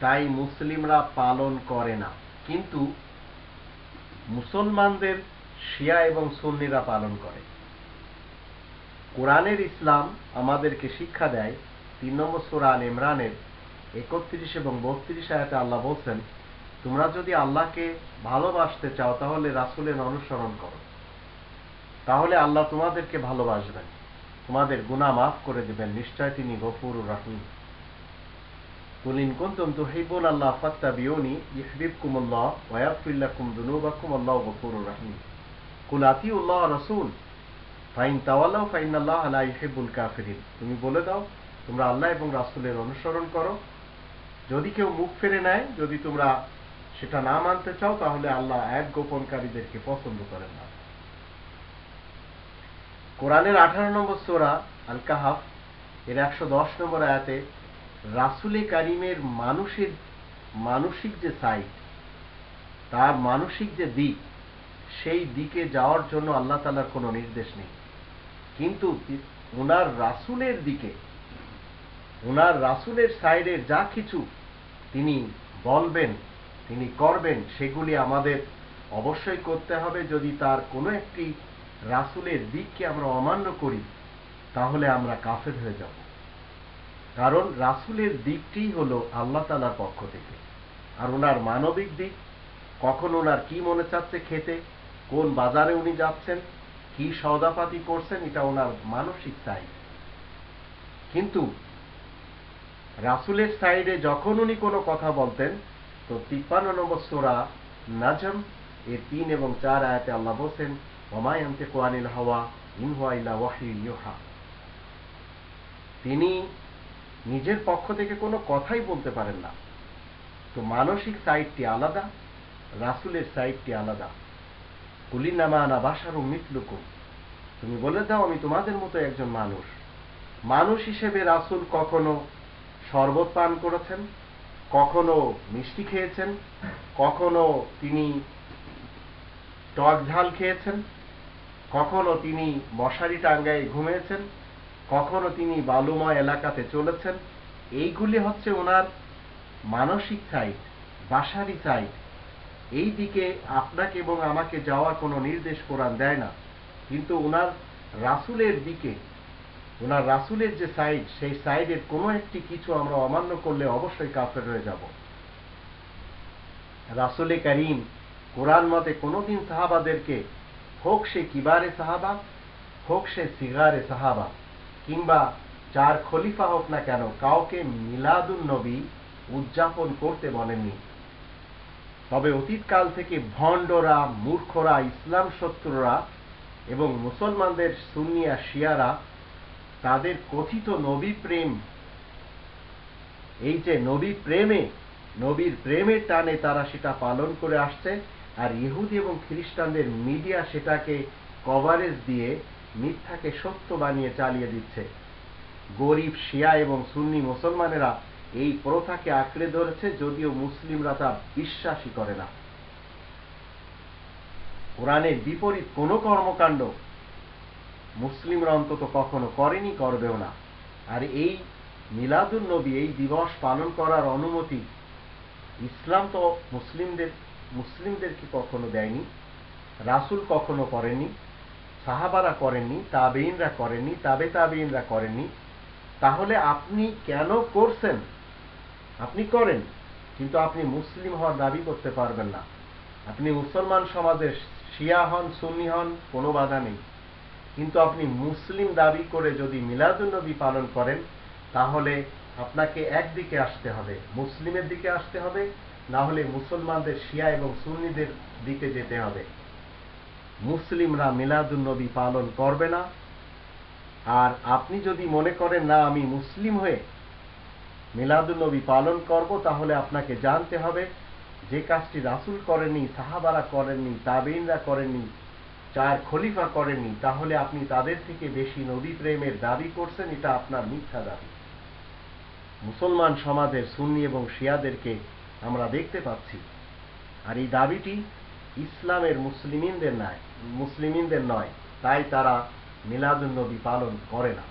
তাই মুসলিমরা পালন করে না। কিন্তু মুসলমানদের শিয়া এবং সুন্নিরা পালন করে। কোরআনের ইসলাম আমাদেরকে শিক্ষা দেয়, তিন নম্বর সুরান ইমরানের একত্রিশ এবং বত্রিশ আয়াতে আল্লাহ বলছেন তোমরা যদি আল্লাহকে ভালোবাসতে চাও, তাহলে রাসুলের অনুসরণ করো। তাহলে আল্লাহ তোমাদেরকে ভালোবাসবেন। তোমাদের গুনাহ মাফ করে দিবেন। নিশ্চয় তিনি গফুর রাহিম। আল্লাহ আল্লাহু ফাইন তাওয়াল্লাউ ফাইনাল্লাহ লা ইউহিব্বুল কাফিরিন। তুমি বলে দাও, তোমরা আল্লাহ এবং রাসূলের অনুসরণ করো। যদি কেউ মুখ ফেরে নেয়, যদি তোমরা সেটা না মানতে চাও, তাহলে আল্লাহ এক গোপনকারীদেরকে পছন্দ করেন না। কোরআনের আঠারো নম্বর সোরা আল কাহাফ এর একশো দশ নম্বর আয়াতে রাসুলে কারিমের মানুষের মানসিক যে সাইড তার মানসিক যে দিক, সেই দিকে যাওয়ার জন্য আল্লাহ তালার কোনো নির্দেশ নেই। কিন্তু ওনার রাসুলের দিকে ওনার রাসুলের সাইডের যা কিছু তিনি বলবেন তিনি করবেন, সেগুলি আমাদের অবশ্যই করতে হবে। যদি তার কোনো একটি রাসুলের দিককে আমরা অমান্য করি, তাহলে আমরা কাফের হয়ে যাব। কারণ রাসুলের দিকটি হলো আল্লাহ তালার পক্ষ থেকে। আর ওনার মানবিক দিক, কখন ওনার কি মনে চাচ্ছে খেতে, কোন বাজারে উনি যাচ্ছেন, কি সৌদাপাতি করছেন, এটা ওনার মানসিক সাইড কিন্তু রাসুলের সাইডে যখন উনি কোনো কথা বলতেন তো তিপ্পান্ন নম্বর সোরা নাজম এর তিন এবং চার আয়াতে আল্লাহ বলছেন ওমায়ান্তে কোয়ানিল হাওয়া ইনহুয়া ইলা ওয়াহি ইউহা। তিনি নিজের পক্ষ থেকে কোনো কথাই বলতে পারেন না। তো মানসিক সাইডটি আলাদা, রাসুলের সাইডটি আলাদা। কুলিনামা আনা বাসার মিতলুকুম তুমি বলে দাও, আমি তোমাদের মতো একজন মানুষ। মানুষ হিসেবে রাসুল কখনো শরবত পান করেছেন কখনো মিষ্টি খেয়েছেন? কখনো তিনি টক ঝাল খেয়েছেন? কখনো তিনি মশারি টাঙ্গায় ঘুমিয়েছেন? কখনো তিনি বালুময় এলাকাতে চলেছেন? এইগুলি হচ্ছে ওনার মানসিক সাইড বাসারি সাইড এই দিকে আপনাকে এবং আমাকে যাওয়ার কোনো নির্দেশ কোরআন দেয় না। কিন্তু ওনার রাসুলের দিকে ওনার রাসুলের যে সাইড, সেই সাইডের কোনো একটি কিছু আমরা অমান্য করলে অবশ্যই কাফের হয়ে যাব। রাসুলে করিম কোরআন মতে কোনোদিন সাহাবাদেরকে হোক সে কিবারে সাহাবা, হোক সে সিগারে সাহাবা, কিংবা চার খলিফা হোক না কেন, কাউকে মিলাদুন নবী উদযাপন করতে বলেননি। তবে অতীতকাল থেকে ভণ্ডরা, মূর্খরা, ইসলাম শত্রুরা এবং মুসলমানদের সুন্নিয়া, শিয়ারা তাদের কথিত নবী প্রেম। এই যে নবী প্রেমে, নবীর প্রেমের টানে তারা সেটা পালন করে আসছে, আর ইহুদি এবং খ্রিস্টানদের মিডিয়া সেটাকে কভারেজ দিয়ে মিথ্যাকে সত্য বানিয়ে চালিয়ে দিচ্ছে। গরিব শিয়া এবং সুন্নি মুসলমানেরা এই প্রথাকে আঁকড়ে ধরেছে, যদিও মুসলিমরা তা বিশ্বাসই করে না। কোরআনের বিপরীত কোনো কর্মকাণ্ড মুসলিমরা অন্তত কখনো করেনি করবেও না। আর এই মিলাদুল নবী, এই দিবস পালন করার অনুমতি ইসলাম তো মুসলিমদের মুসলিমদেরকে কখনো দেয়নি? রাসুল কখনো করেনি সাহাবারা করেননি? তাবেইনরা করেননি? তাবে তাবেইনরা করেননি? তাহলে আপনি কেন করছেন? আপনি করেন, কিন্তু আপনি মুসলিম হওয়ার দাবি করতে পারবেন না। আপনি মুসলমান সমাজের শিয়া হন, সুন্নি হন, কোনো বাধা নেই। কিন্তু আপনি মুসলিম দাবি করে যদি মিলাদুন্নবী পালন করেন, তাহলে আপনাকে একদিকে আসতে হবে, মুসলিমের দিকে আসতে হবে না হলে মুসলমানদের শিয়া এবং সুন্নিদের দিকে যেতে হবে। মুসলিমরা মিলাদুন্নবী পালন করবে না। আর আপনি যদি মনে করেন, না, আমি মুসলিম হয়ে মিলাদুন্নবী পালন করব, তাহলে আপনাকে জানতে হবে, যে কাজটি রাসুল করেননি, সাহাবারা করেননি তাবিনরা করেননি চার খলিফা করেননি, তাহলে আপনি তাদের থেকে বেশি নবী প্রেমের দাবি করছেন, এটা আপনার মিথ্যা দাবি। মুসলমান সমাজের সুন্নি এবং শিয়াদেরকে আমরা দেখতে পাচ্ছি। আর এই দাবিটি ইসলামের মুসলিমিনদের নয় মুসলিমিনদের নয়, তাই তারা মিলাদুল নবী পালন করে না।